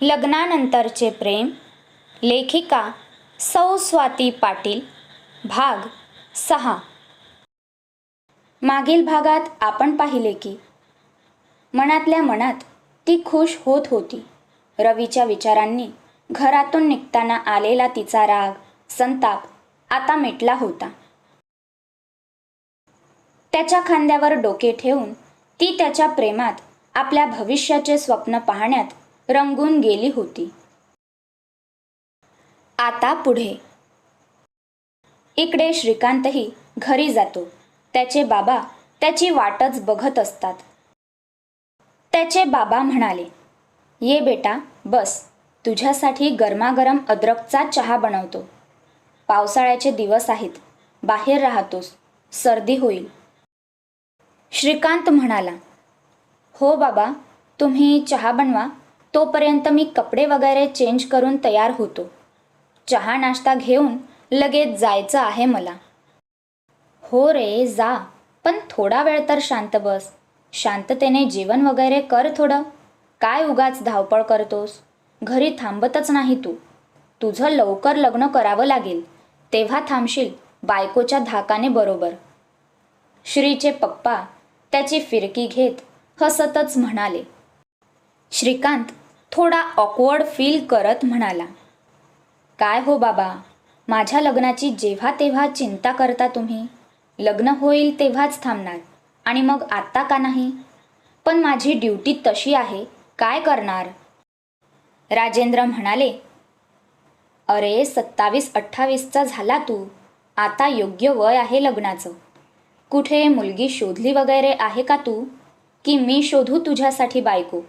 लग्नानंतरचे प्रेम लेखिका सौ स्वाती पाटील भाग सहा. मागील भागात आपण पाहिले की मनातल्या मनात ती खुश होत होती. रवीच्या विचारांनी घरातून निघताना आलेला तिचा राग संताप आता मिटला होता. त्याच्या खांद्यावर डोके ठेवून ती त्याच्या प्रेमात आपल्या भविष्याचे स्वप्न पाहण्यात रंगून गेली होती. आता पुढे. इकडे श्रीकांतही घरी जातो. त्याचे बाबा त्याची वाटच बघत असतात. त्याचे बाबा म्हणाले ये बेटा बस. तुझ्यासाठी गरमागरम अद्रकचा चहा बनवतो. पावसाळ्याचे दिवस आहेत. बाहेर राहतोस. सर्दी होईल. श्रीकांत म्हणाला हो बाबा तुम्ही चहा बनवा. तोपर्यंत मी कपडे वगैरे चेंज करून तयार होतो. चहा नाश्ता घेऊन लगेच जायचं आहे मला. हो रे जा. पण थोडा वेळ तर शांत बस. शांततेने जेवण वगैरे कर थोडं. काय उगाच धावपळ करतोस? घरी थांबतच नाही तू. तुझं लवकर लग्न करावं लागेल. तेव्हा थांबशील बायकोच्या धाकाने बरोबर. श्रीचे पप्पा त्याची फिरकी घेत हसतच म्हणाले. श्रीकांत थोडा ऑकवर्ड फील करत म्हणाला. काय हो बाबा? माझ्या लग्नाची जेव्हा तेव्हा चिंता करता तुम्ही? लग्न होईल तेव्हाच थांबणार. आणि मग आत्ता का नाही? पण माझी ड्युटी तशी आहे. काय करणार? राजेंद्र म्हणाले अरे सत्तावीस अठ्ठावीसचा झाला तू. आता योग्य वय आहे लग्नाचं. कुठे मुलगी शोधली वगैरे आहे का तू? की मी शोधू तुझ्यासाठी बायको?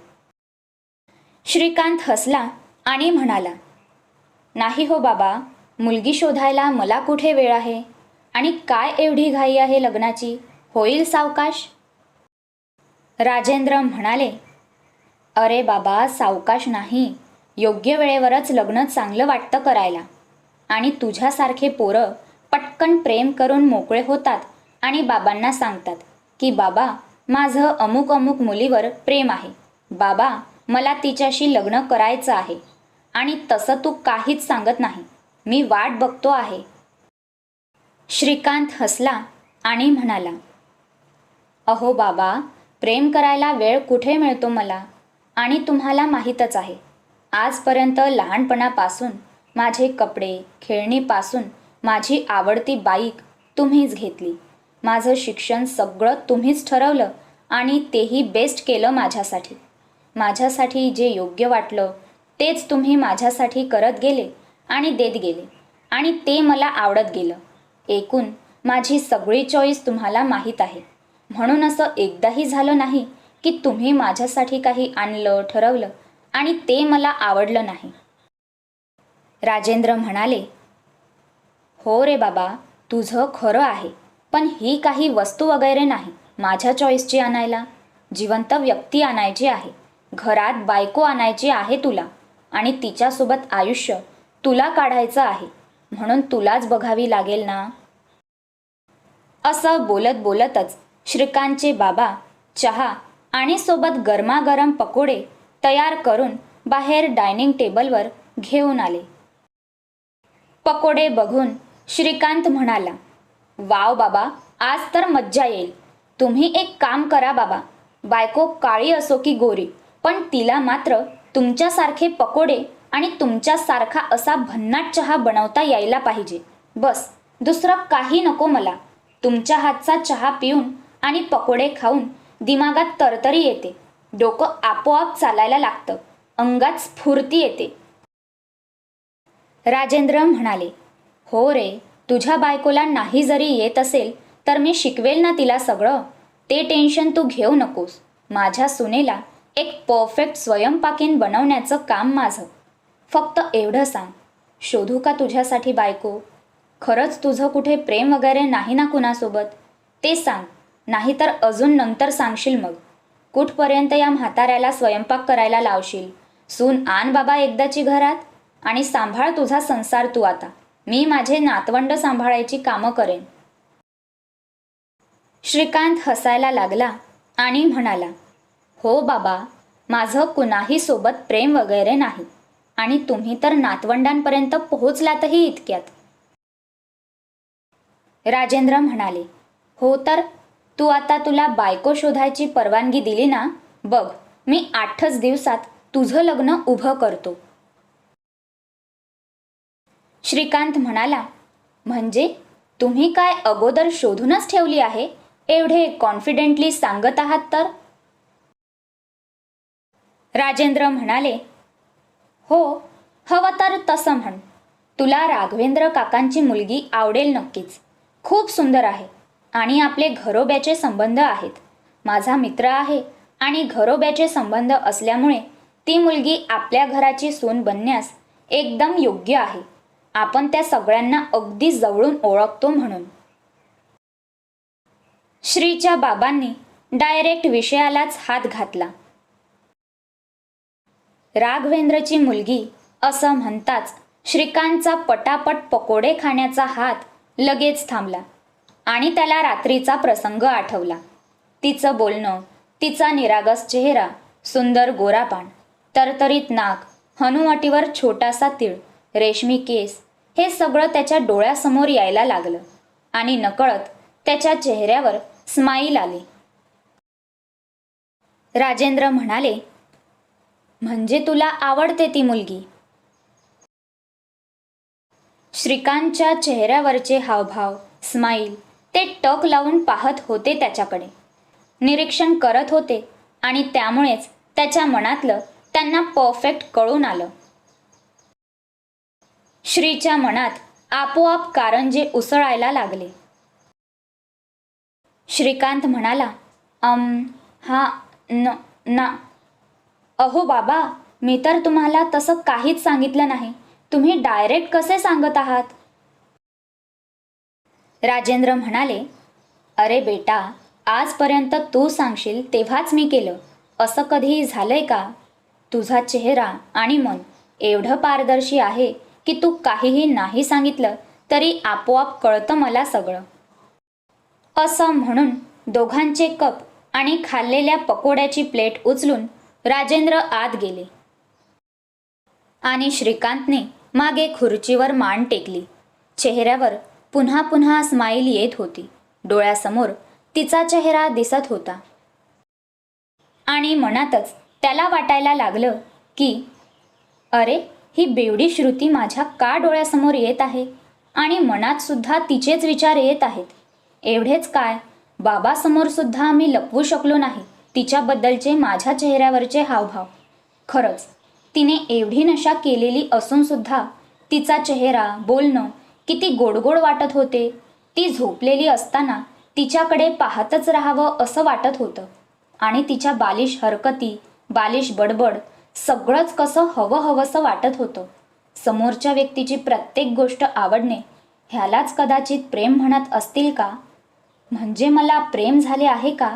श्रीकांत हसला आणि म्हणाला नाही हो बाबा मुलगी शोधायला मला कुठे वेळ आहे? आणि काय एवढी घाई आहे लग्नाची? होईल सावकाश? राजेंद्र म्हणाले अरे बाबा सावकाश नाही. योग्य वेळेवरच लग्न चांगलं वाटतं करायला. आणि तुझ्यासारखे पोरं पटकन प्रेम करून मोकळे होतात आणि बाबांना सांगतात की बाबा माझं अमुक अमुक मुलीवर प्रेम आहे. बाबा मला तिच्याशी लग्न करायचं आहे. आणि तसं तू काहीच सांगत नाही. मी वाट बघतो आहे. श्रीकांत हसला आणि म्हणाला अहो बाबा प्रेम करायला वेळ कुठे मिळतो मला? आणि तुम्हाला माहीतच आहे आजपर्यंत लहानपणापासून माझे कपडे खेळणीपासून माझी आवडती बाईक तुम्हीच घेतली. माझं शिक्षण सगळं तुम्हीच ठरवलं आणि तेही बेस्ट केलं माझ्यासाठी. माझ्यासाठी जे योग्य वाटलं तेच तुम्ही माझ्यासाठी करत गेले आणि देत गेले. आणि ते मला आवडत गेलं. एकूण माझी सगळी चॉईस तुम्हाला माहीत आहे. म्हणून असं एकदाही झालं नाही की तुम्ही माझ्यासाठी काही आणलं ठरवलं आणि ते मला आवडलं नाही. राजेंद्र म्हणाले हो रे बाबा तुझं खरं आहे पण ही काही वस्तू वगैरे नाही माझ्या चॉईसची आणायला. जिवंत व्यक्ती आणायची आहे. घरात बायको आणायची आहे तुला आणि तिच्यासोबत आयुष्य तुला काढायचं आहे म्हणून तुलाच बघावी लागेल ना? असं बोलत बोलतच श्रीकांतचे बाबा चहा आणि सोबत गरमागरम पकोडे तयार करून बाहेर डायनिंग टेबलवर घेऊन आले. पकोडे बघून श्रीकांत म्हणाला वाव बाबा आज तर मज्जा येईल. तुम्ही एक काम करा बाबा. बायको काळी असो की गोरी पण तिला मात्र तुमच्यासारखे पकोडे आणि तुमच्यासारखा असा भन्नाट चहा बनवता यायला पाहिजे. बस दुसरं काही नको मला. तुमच्या हातचा चहा पिऊन आणि पकोडे खाऊन दिमागात तरतरी येते. डोकं आपोआप चालायला लागतं. अंगात स्फूर्ती येते. राजेंद्र म्हणाले हो रे तुझ्या बायकोला नाही जरी येत असेल तर मी शिकवेल ना तिला सगळं. ते टेन्शन तू घेऊ नकोस. माझ्या सुनेला एक परफेक्ट स्वयंपाकीन बनवण्याचं काम माझं. फक्त एवढं सांग शोधू का तुझ्यासाठी बायको? खरंच तुझं कुठे प्रेम वगैरे नाही ना कुणासोबत? ते सांग नाहीतर अजून नंतर सांगशील मग. कुठपर्यंत या म्हाताऱ्याला स्वयंपाक करायला लावशील? सून आण बाबा एकदाची घरात आणि सांभाळ तुझा संसार तू आता. मी माझे नातवंड सांभाळायची कामं करेन. श्रीकांत हसायला लागला आणि म्हणाला हो बाबा माझं कुणाही सोबत प्रेम वगैरे नाही आणि तुम्ही तर नातवंडांपर्यंत पोहोचलातही इतक्यात. राजेंद्र म्हणाले हो तर तू आता तुला बायको शोधायची परवानगी दिली ना? बघ मी आठच दिवसात तुझं लग्न उभं करतो. श्रीकांत म्हणाला म्हणजे तुम्ही काय अगोदर शोधूनच ठेवली आहे? एवढे कॉन्फिडेंटली सांगत आहात तर? राजेंद्र म्हणाले हो हवं तर तसं म्हण. तुला राघवेंद्र काकांची मुलगी आवडेल नक्कीच. खूप सुंदर आहे आणि आपले घरोब्याचे संबंध आहेत. माझा मित्र आहे आणि घरोब्याचे संबंध असल्यामुळे ती मुलगी आपल्या घराची सून बनण्यास एकदम योग्य आहे. आपण त्या सगळ्यांना अगदी जवळून ओळखतो म्हणून. श्रीच्या बाबांनी डायरेक्ट विषयालाच हात घातला. राघवेंद्रची मुलगी असं म्हणताच श्रीकांतचा पटापट पकोडे खाण्याचा हात लगेच थांबला आणि त्याला रात्रीचा प्रसंग आठवला. तिचं बोलणं तिचा निरागस चेहरा सुंदर गोरापान तरतरीत नाक हनुवटीवर छोटासा तीळ रेशमी केस हे सगळं त्याच्या डोळ्यासमोर यायला लागलं आणि नकळत त्याच्या चेहऱ्यावर स्माईल आले. राजेंद्र म्हणाले म्हणजे तुला आवडते ती मुलगी? श्रीकांतच्या चेहऱ्यावरचे हावभाव स्माईल ते टक लावून पाहत होते त्याच्याकडे. निरीक्षण करत होते आणि त्यामुळेच त्याच्या मनातलं त्यांना परफेक्ट कळून आलं. श्रीच्या मनात आपोआप कारंजे उसळायला लागले. श्रीकांत म्हणाला अम हा न ना अहो बाबा मी तर तुम्हाला तसं काहीच सांगितलं नाही. तुम्ही डायरेक्ट कसे सांगत आहात? राजेंद्र म्हणाले अरे बेटा आजपर्यंत तू सांगशील तेव्हाच मी केलं. असं कधीही झालंय का? तुझा चेहरा आणि मन एवढं पारदर्शी आहे की तू काहीही नाही सांगितलं तरी आपोआप कळतं मला सगळं. असं म्हणून दोघांचे कप आणि खाल्लेल्या पकोड्याची प्लेट उचलून राजेंद्र आत गेले. आणि श्रीकांतने मागे खुर्चीवर मान टेकली. चेहऱ्यावर पुन्हा पुन्हा स्माईल येत होती. डोळ्यासमोर तिचा चेहरा दिसत होता. आणि मनातच त्याला वाटायला लागलं की अरे ही बेवडी श्रुती माझ्या का डोळ्यासमोर येत आहे? आणि मनात सुद्धा तिचेच विचार येत आहेत. एवढेच काय? बाबासमोर सुद्धा मी लपवू शकलो नाही. तिच्याबद्दलचे माझ्या चेहऱ्यावरचे हावभाव. खरंच तिने एवढी नशा केलेली असूनसुद्धा तिचा चेहरा बोलणं किती गोडगोड वाटत होते ती झोपलेली असताना तिच्याकडे पाहतच राहावं असं वाटत होतं. आणि तिच्या बालिश हरकती बालिश बडबड सगळंच कसं हवं हवंसं वाटत होतं. समोरच्या व्यक्तीची प्रत्येक गोष्ट आवडणे ह्यालाच कदाचित प्रेम म्हणत असतील का? म्हणजे मला प्रेम झाले आहे का?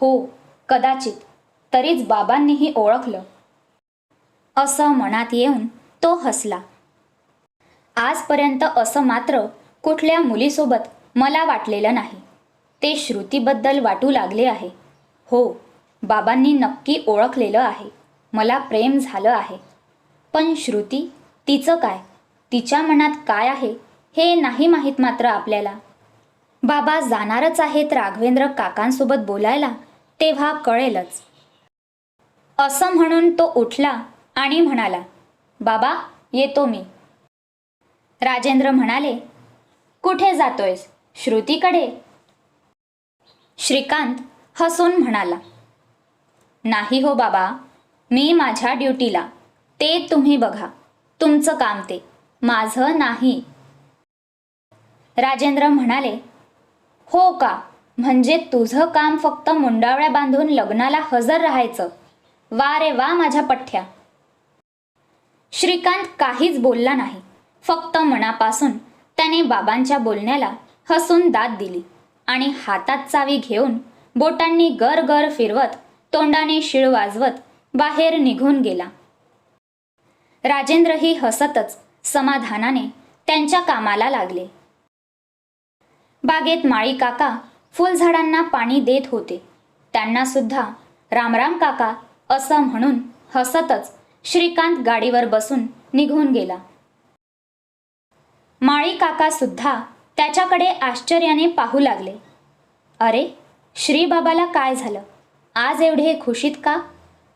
हो कदाचित. तरीच बाबांनीही ओळखलं. असं मनात येऊन तो हसला. आजपर्यंत असं मात्र कुठल्या मुलीसोबत मला वाटलेलं नाही. ते श्रुतीबद्दल वाटू लागले आहे. हो बाबांनी नक्की ओळखलेलं आहे. मला प्रेम झालं आहे. पण श्रुती तिचं काय? तिच्या मनात काय आहे हे नाही माहीत मात्र आपल्याला. बाबा जाणारच आहेत राघवेंद्र काकांसोबत बोलायला तेव्हा कळेलच. असं म्हणून तो उठला आणि म्हणाला बाबा येतो मी. राजेंद्र म्हणाले कुठे जातोयस? श्रुतीकडे? श्रीकांत हसून म्हणाला नाही हो बाबा मी माझ्या ड्युटीला. ते तुम्ही बघा. तुमचं काम ते. माझं नाही. राजेंद्र म्हणाले हो का? म्हणजे तुझं काम फक्त मुंडावळ्या बांधून लग्नाला हजर राहायचं. वा रे वा माझ्या पठ्ठ्या. श्रीकांत काहीच बोलला नाही. फक्त मनापासून त्याने बाबांच्या बोलण्याला हसून दाद दिली आणि हातात चावी घेऊन बोटांनी गर गर फिरवत तोंडाने शिळ वाजवत बाहेर निघून गेला. राजेंद्रही हसतच समाधानाने त्यांच्या कामाला लागले. बागेत माळी काका फुलझाडांना पाणी देत होते. त्यांनासुद्धा रामराम काका असं म्हणून हसतच श्रीकांत गाडीवर बसून निघून गेला. माळी काकासुद्धा त्याच्याकडे आश्चर्याने पाहू लागले. अरे श्रीबाबाला काय झालं? आज एवढे खुशीत का?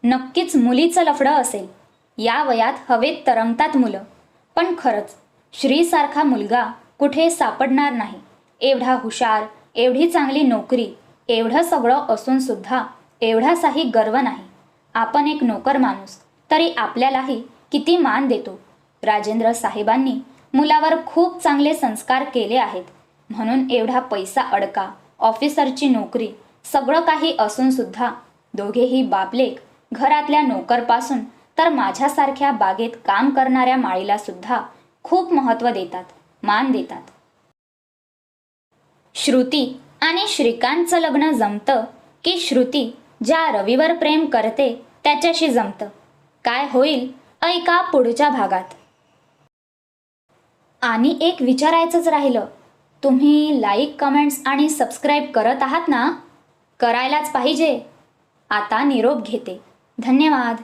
नक्कीच मुलीचं लफडं असेल. या वयात हवेत तरंगतात मुलं. पण खरंच श्रीसारखा मुलगा कुठे सापडणार नाही. एवढा हुशार एवढी चांगली नोकरी एवढं सगळं असून सुद्धा एवढासाही गर्व नाही. आपण एक नोकर माणूस तरी आपल्यालाही किती मान देतो. राजेंद्र साहेबांनी मुलावर खूप चांगले संस्कार केले आहेत. म्हणून एवढा पैसा अडका ऑफिसरची नोकरी सगळं काही असून सुद्धा दोघेही बापलेक घरातल्या नोकरपासून तर माझ्यासारख्या बागेत काम करणाऱ्या माळीला सुद्धा खूप महत्त्व देतात मान देतात. श्रुती आणि श्रीकांतचं लग्न जमतं की श्रुती ज्या रवीवर प्रेम करते त्याच्याशी जमतं. काय होईल? ऐका पुढच्या भागात. आणि एक विचारायचंच राहिलं. तुम्ही लाईक कमेंट्स आणि सबस्क्राईब करत आहात ना? करायलाच पाहिजे. आता निरोप घेते. धन्यवाद.